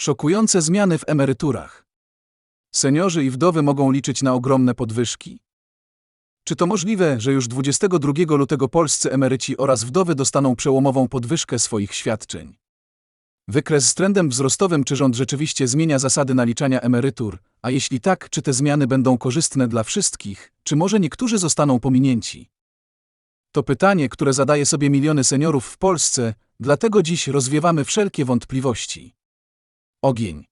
Szokujące zmiany w emeryturach. Seniorzy i wdowy mogą liczyć na ogromne podwyżki? Czy to możliwe, że już 22 lutego polscy emeryci oraz wdowy dostaną przełomową podwyżkę swoich świadczeń? Wykres z trendem wzrostowym, czy rząd rzeczywiście zmienia zasady naliczania emerytur, a jeśli tak, czy te zmiany będą korzystne dla wszystkich, czy może niektórzy zostaną pominięci? To pytanie, które zadaje sobie miliony seniorów w Polsce, dlatego dziś rozwiewamy wszelkie wątpliwości. Ogień.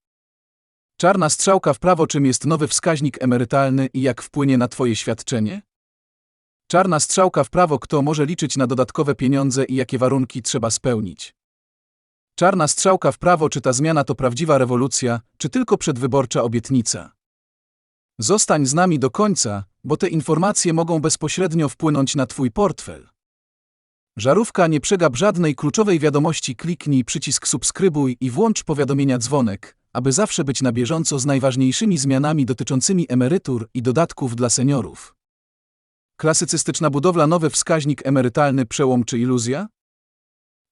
Czarna strzałka w prawo, czym jest nowy wskaźnik emerytalny i jak wpłynie na Twoje świadczenie? Czarna strzałka w prawo, kto może liczyć na dodatkowe pieniądze i jakie warunki trzeba spełnić. Czarna strzałka w prawo, czy ta zmiana to prawdziwa rewolucja, czy tylko przedwyborcza obietnica. Zostań z nami do końca, bo te informacje mogą bezpośrednio wpłynąć na Twój portfel. Żarówka nie przegap żadnej kluczowej wiadomości, kliknij przycisk subskrybuj i włącz powiadomienia dzwonek, aby zawsze być na bieżąco z najważniejszymi zmianami dotyczącymi emerytur i dodatków dla seniorów. Klasycystyczna budowla nowy wskaźnik emerytalny przełom czy iluzja?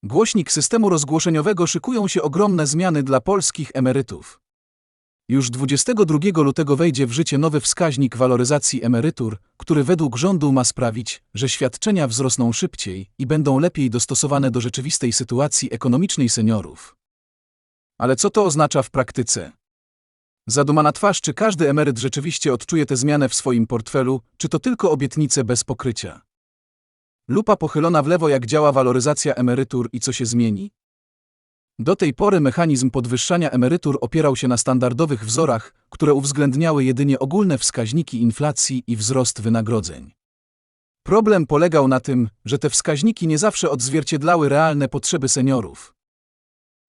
Głośnik systemu rozgłoszeniowego szykują się ogromne zmiany dla polskich emerytów. Już 22 lutego wejdzie w życie nowy wskaźnik waloryzacji emerytur, który według rządu ma sprawić, że świadczenia wzrosną szybciej i będą lepiej dostosowane do rzeczywistej sytuacji ekonomicznej seniorów. Ale co to oznacza w praktyce? Zadumana twarz, czy każdy emeryt rzeczywiście odczuje tę zmianę w swoim portfelu, czy to tylko obietnice bez pokrycia? Lupa pochylona w lewo, jak działa waloryzacja emerytur i co się zmieni? Do tej pory mechanizm podwyższania emerytur opierał się na standardowych wzorach, które uwzględniały jedynie ogólne wskaźniki inflacji i wzrost wynagrodzeń. Problem polegał na tym, że te wskaźniki nie zawsze odzwierciedlały realne potrzeby seniorów.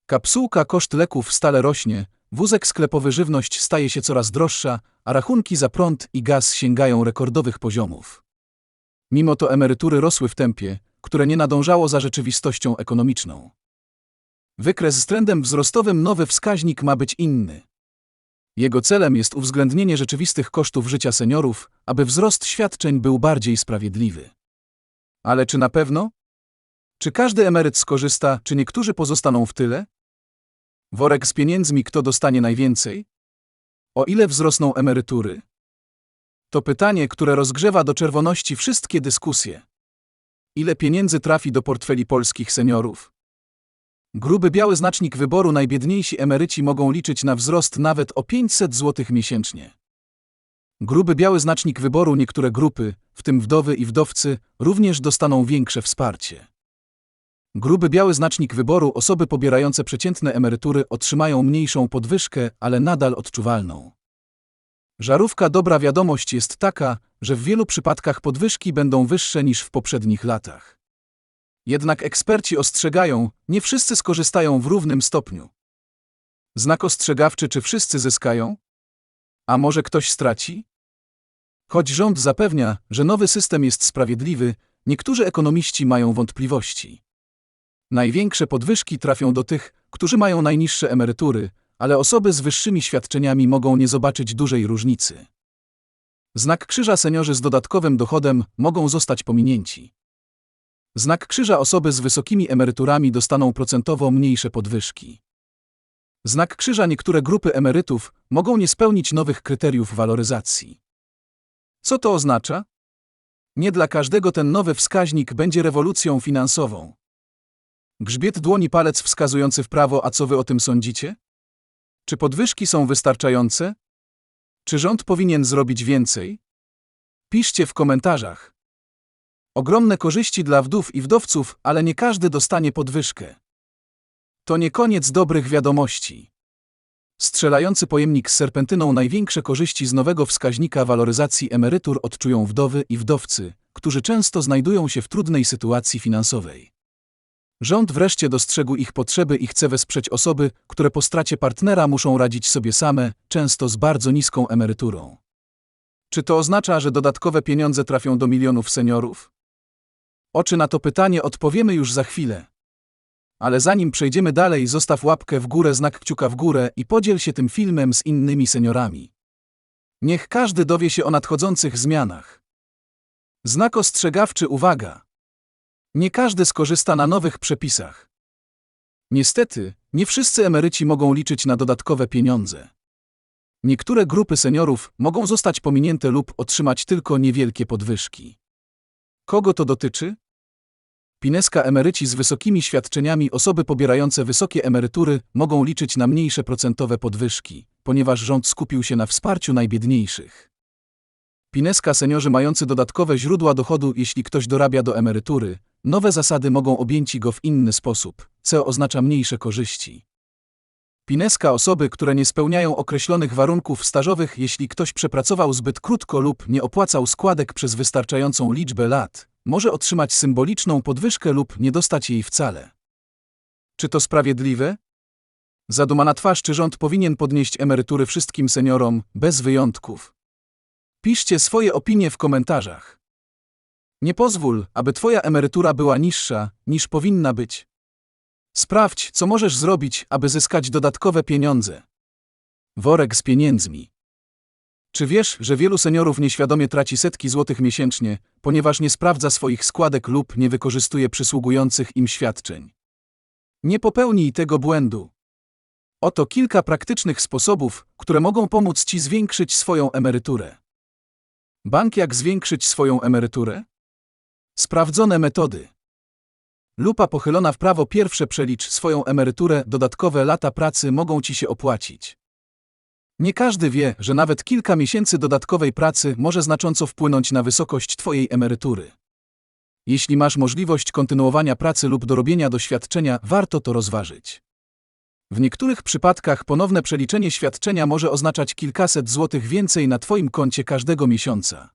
Kapsułka koszt leków stale rośnie, wózek sklepowy żywność staje się coraz droższa, a rachunki za prąd i gaz sięgają rekordowych poziomów. Mimo to emerytury rosły w tempie, które nie nadążało za rzeczywistością ekonomiczną. Wykres z trendem wzrostowym nowy wskaźnik ma być inny. Jego celem jest uwzględnienie rzeczywistych kosztów życia seniorów, aby wzrost świadczeń był bardziej sprawiedliwy. Ale czy na pewno? Czy każdy emeryt skorzysta, czy niektórzy pozostaną w tyle? Worek z pieniędzmi, kto dostanie najwięcej? O ile wzrosną emerytury? To pytanie, które rozgrzewa do czerwoności wszystkie dyskusje. Ile pieniędzy trafi do portfeli polskich seniorów? Gruby biały znacznik wyboru najbiedniejsi emeryci mogą liczyć na wzrost nawet o 500 zł miesięcznie. Gruby biały znacznik wyboru niektóre grupy, w tym wdowy i wdowcy, również dostaną większe wsparcie. Gruby biały znacznik wyboru osoby pobierające przeciętne emerytury otrzymają mniejszą podwyżkę, ale nadal odczuwalną. Żarówka dobra wiadomość jest taka, że w wielu przypadkach podwyżki będą wyższe niż w poprzednich latach. Jednak eksperci ostrzegają, nie wszyscy skorzystają w równym stopniu. Znak ostrzegawczy, czy wszyscy zyskają? A może ktoś straci? Choć rząd zapewnia, że nowy system jest sprawiedliwy, niektórzy ekonomiści mają wątpliwości. Największe podwyżki trafią do tych, którzy mają najniższe emerytury, ale osoby z wyższymi świadczeniami mogą nie zobaczyć dużej różnicy. Znak krzyża seniorzy z dodatkowym dochodem mogą zostać pominięci. Znak krzyża osoby z wysokimi emeryturami dostaną procentowo mniejsze podwyżki. Znak krzyża niektóre grupy emerytów mogą nie spełnić nowych kryteriów waloryzacji. Co to oznacza? Nie dla każdego ten nowy wskaźnik będzie rewolucją finansową. Grzbiet dłoni palec wskazujący w prawo, a co wy o tym sądzicie? Czy podwyżki są wystarczające? Czy rząd powinien zrobić więcej? Piszcie w komentarzach. Ogromne korzyści dla wdów i wdowców, ale nie każdy dostanie podwyżkę. To nie koniec dobrych wiadomości. Strzelający pojemnik z serpentyną największe korzyści z nowego wskaźnika waloryzacji emerytur odczują wdowy i wdowcy, którzy często znajdują się w trudnej sytuacji finansowej. Rząd wreszcie dostrzegł ich potrzeby i chce wesprzeć osoby, które po stracie partnera muszą radzić sobie same, często z bardzo niską emeryturą. Czy to oznacza, że dodatkowe pieniądze trafią do milionów seniorów? Oczy na to pytanie odpowiemy już za chwilę. Ale zanim przejdziemy dalej, zostaw łapkę w górę, znak kciuka w górę i podziel się tym filmem z innymi seniorami. Niech każdy dowie się o nadchodzących zmianach. Znak ostrzegawczy uwaga. Nie każdy skorzysta na nowych przepisach. Niestety, Nie wszyscy emeryci mogą liczyć na dodatkowe pieniądze. Niektóre grupy seniorów mogą zostać pominięte lub otrzymać tylko niewielkie podwyżki. Kogo to dotyczy? Pineska emeryci z wysokimi świadczeniami, osoby pobierające wysokie emerytury mogą liczyć na mniejsze procentowe podwyżki, ponieważ rząd skupił się na wsparciu najbiedniejszych. Pineska seniorzy mający dodatkowe źródła dochodu, jeśli ktoś dorabia do emerytury, nowe zasady mogą objęci go w inny sposób, co oznacza mniejsze korzyści. Pineska osoby, które nie spełniają określonych warunków stażowych, jeśli ktoś przepracował zbyt krótko lub nie opłacał składek przez wystarczającą liczbę lat, może otrzymać symboliczną podwyżkę lub nie dostać jej wcale. Czy to sprawiedliwe? Zaduma na twarz, czy rząd powinien podnieść emerytury wszystkim seniorom, bez wyjątków? Piszcie swoje opinie w komentarzach. Nie pozwól, aby Twoja emerytura była niższa, niż powinna być. Sprawdź, co możesz zrobić, aby zyskać dodatkowe pieniądze. Worek z pieniędzmi. Czy wiesz, że wielu seniorów nieświadomie traci setki złotych miesięcznie, ponieważ nie sprawdza swoich składek lub nie wykorzystuje przysługujących im świadczeń? Nie popełnij tego błędu. Oto kilka praktycznych sposobów, które mogą pomóc Ci zwiększyć swoją emeryturę. Bank jak zwiększyć swoją emeryturę? Sprawdzone metody. Lupa pochylona w prawo pierwsze przelicz swoją emeryturę, dodatkowe lata pracy mogą Ci się opłacić. Nie każdy wie, że nawet kilka miesięcy dodatkowej pracy może znacząco wpłynąć na wysokość Twojej emerytury. Jeśli masz możliwość kontynuowania pracy lub dorobienia doświadczenia, warto to rozważyć. W niektórych przypadkach ponowne przeliczenie świadczenia może oznaczać kilkaset złotych więcej na Twoim koncie każdego miesiąca.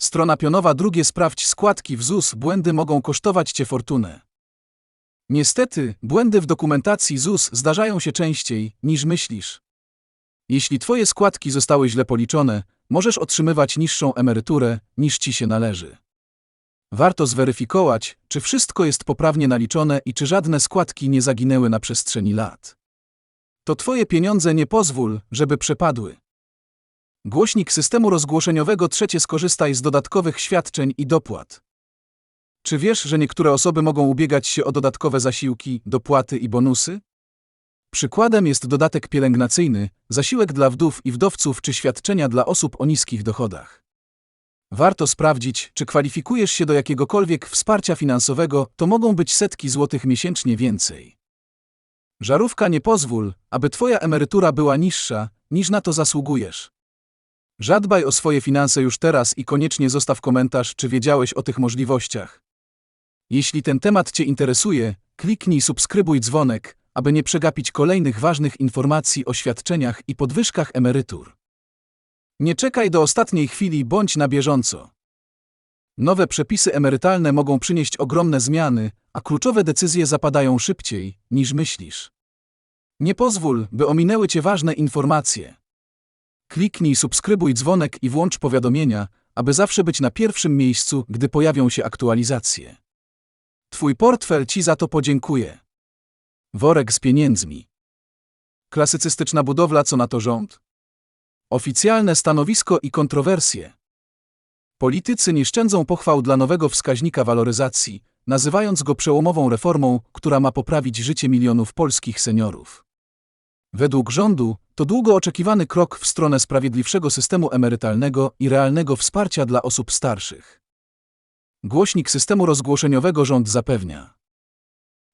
Strona pionowa drugie sprawdź składki w ZUS, błędy mogą kosztować Cię fortunę. Niestety, błędy w dokumentacji ZUS zdarzają się częściej, niż myślisz. Jeśli Twoje składki zostały źle policzone, możesz otrzymywać niższą emeryturę, niż Ci się należy. Warto zweryfikować, czy wszystko jest poprawnie naliczone i czy żadne składki nie zaginęły na przestrzeni lat. To Twoje pieniądze nie pozwól, żeby przepadły. Głośnik systemu rozgłoszeniowego trzecie skorzystaj z dodatkowych świadczeń i dopłat. Czy wiesz, że niektóre osoby mogą ubiegać się o dodatkowe zasiłki, dopłaty i bonusy? Przykładem jest dodatek pielęgnacyjny, zasiłek dla wdów i wdowców czy świadczenia dla osób o niskich dochodach. Warto sprawdzić, czy kwalifikujesz się do jakiegokolwiek wsparcia finansowego, to mogą być setki złotych miesięcznie więcej. Żarówka nie pozwól, aby Twoja emerytura była niższa, niż na to zasługujesz. Zadbaj o swoje finanse już teraz i koniecznie zostaw komentarz, czy wiedziałeś o tych możliwościach. Jeśli ten temat Cię interesuje, kliknij subskrybuj dzwonek, aby nie przegapić kolejnych ważnych informacji o świadczeniach i podwyżkach emerytur. Nie czekaj do ostatniej chwili, bądź na bieżąco. Nowe przepisy emerytalne mogą przynieść ogromne zmiany, a kluczowe decyzje zapadają szybciej, niż myślisz. Nie pozwól, by ominęły Cię ważne informacje. Kliknij subskrybuj dzwonek i włącz powiadomienia, aby zawsze być na pierwszym miejscu, gdy pojawią się aktualizacje. Twój portfel Ci za to podziękuje. Worek z pieniędzmi. Klasycystyczna budowla, co na to rząd? Oficjalne stanowisko i kontrowersje. Politycy nie szczędzą pochwał dla nowego wskaźnika waloryzacji, nazywając go przełomową reformą, która ma poprawić życie milionów polskich seniorów. Według rządu to długo oczekiwany krok w stronę sprawiedliwszego systemu emerytalnego i realnego wsparcia dla osób starszych. Głośnik systemu rozgłoszeniowego rząd zapewnia.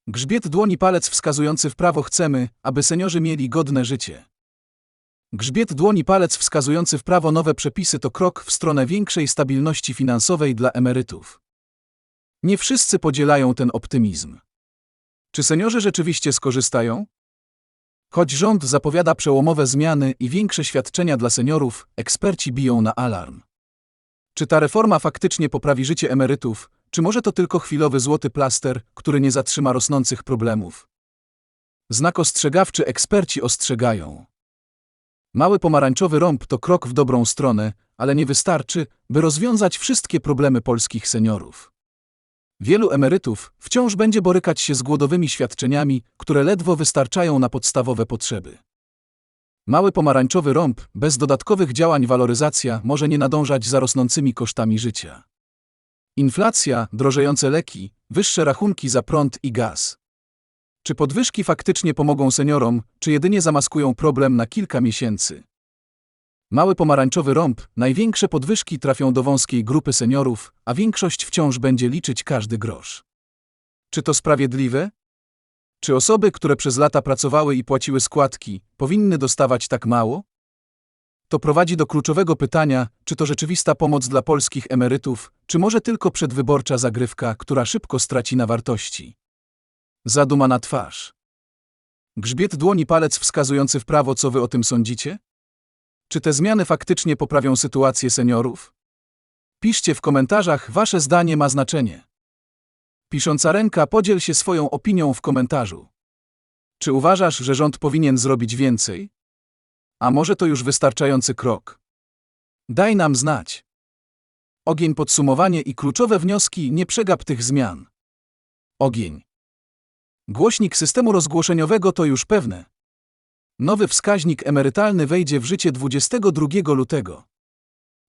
Grzbiet dłoni palec wskazujący w prawo chcemy, aby seniorzy mieli godne życie. Grzbiet dłoni palec wskazujący w prawo nowe przepisy to krok w stronę większej stabilności finansowej dla emerytów. Nie wszyscy podzielają ten optymizm. Czy seniorzy rzeczywiście skorzystają? Choć rząd zapowiada przełomowe zmiany i większe świadczenia dla seniorów, eksperci biją na alarm. Czy ta reforma faktycznie poprawi życie emerytów, czy może to tylko chwilowy złoty plaster, który nie zatrzyma rosnących problemów? Znak ostrzegawczy eksperci ostrzegają. Mały pomarańczowy rąb to krok w dobrą stronę, ale nie wystarczy, by rozwiązać wszystkie problemy polskich seniorów. Wielu emerytów wciąż będzie borykać się z głodowymi świadczeniami, które ledwo wystarczają na podstawowe potrzeby. Mały pomarańczowy rąb, bez dodatkowych działań waloryzacja może nie nadążać za rosnącymi kosztami życia. Inflacja, drożejące leki, wyższe rachunki za prąd i gaz. Czy podwyżki faktycznie pomogą seniorom, czy jedynie zamaskują problem na kilka miesięcy? Mały pomarańczowy rąb, największe podwyżki trafią do wąskiej grupy seniorów, a większość wciąż będzie liczyć każdy grosz. Czy to sprawiedliwe? Czy osoby, które przez lata pracowały i płaciły składki, powinny dostawać tak mało? To prowadzi do kluczowego pytania, czy to rzeczywista pomoc dla polskich emerytów, czy może tylko przedwyborcza zagrywka, która szybko straci na wartości. Zaduma na twarz. Grzbiet dłoni palec wskazujący w prawo, co wy o tym sądzicie? Czy te zmiany faktycznie poprawią sytuację seniorów? Piszcie w komentarzach, wasze zdanie ma znaczenie. Pisząca ręka, podziel się swoją opinią w komentarzu. Czy uważasz, że rząd powinien zrobić więcej? A może to już wystarczający krok? Daj nam znać. Ogień podsumowanie i kluczowe wnioski, nie przegap tych zmian. Ogień. Głośnik systemu rozgłoszeniowego to już pewne. Nowy wskaźnik emerytalny wejdzie w życie 22 lutego.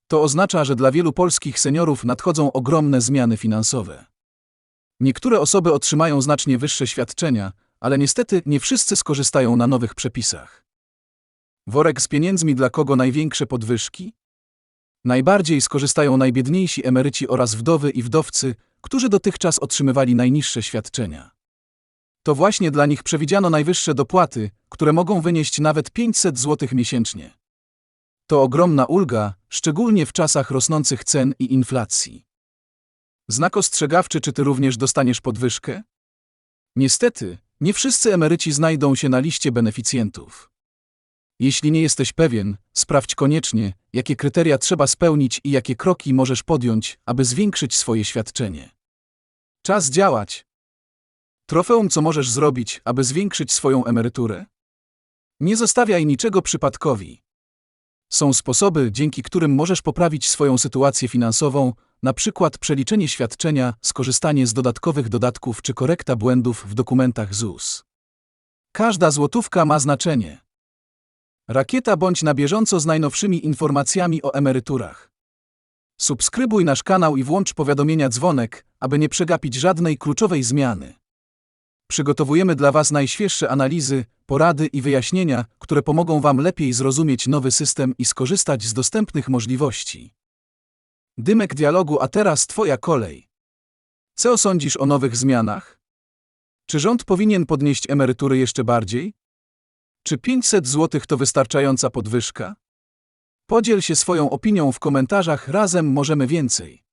To oznacza, że dla wielu polskich seniorów nadchodzą ogromne zmiany finansowe. Niektóre osoby otrzymają znacznie wyższe świadczenia, ale niestety nie wszyscy skorzystają na nowych przepisach. Worek z pieniędzmi dla kogo największe podwyżki? Najbardziej skorzystają najbiedniejsi emeryci oraz wdowy i wdowcy, którzy dotychczas otrzymywali najniższe świadczenia. To właśnie dla nich przewidziano najwyższe dopłaty, które mogą wynieść nawet 500 zł miesięcznie. To ogromna ulga, szczególnie w czasach rosnących cen i inflacji. Znak ostrzegawczy, czy ty również dostaniesz podwyżkę? Niestety, nie wszyscy emeryci znajdą się na liście beneficjentów. Jeśli nie jesteś pewien, sprawdź koniecznie, jakie kryteria trzeba spełnić i jakie kroki możesz podjąć, aby zwiększyć swoje świadczenie. Czas działać. Trofeum, co możesz zrobić, aby zwiększyć swoją emeryturę? Nie zostawiaj niczego przypadkowi. Są sposoby, dzięki którym możesz poprawić swoją sytuację finansową, na przykład przeliczenie świadczenia, skorzystanie z dodatkowych dodatków czy korekta błędów w dokumentach ZUS. Każda złotówka ma znaczenie. Rakieta bądź na bieżąco z najnowszymi informacjami o emeryturach. Subskrybuj nasz kanał i włącz powiadomienia dzwonek, aby nie przegapić żadnej kluczowej zmiany. Przygotowujemy dla Was najświeższe analizy, porady i wyjaśnienia, które pomogą Wam lepiej zrozumieć nowy system i skorzystać z dostępnych możliwości. Dymek dialogu, a teraz Twoja kolej. Co sądzisz o nowych zmianach? Czy rząd powinien podnieść emerytury jeszcze bardziej? Czy 500 zł to wystarczająca podwyżka? Podziel się swoją opinią w komentarzach, razem możemy więcej.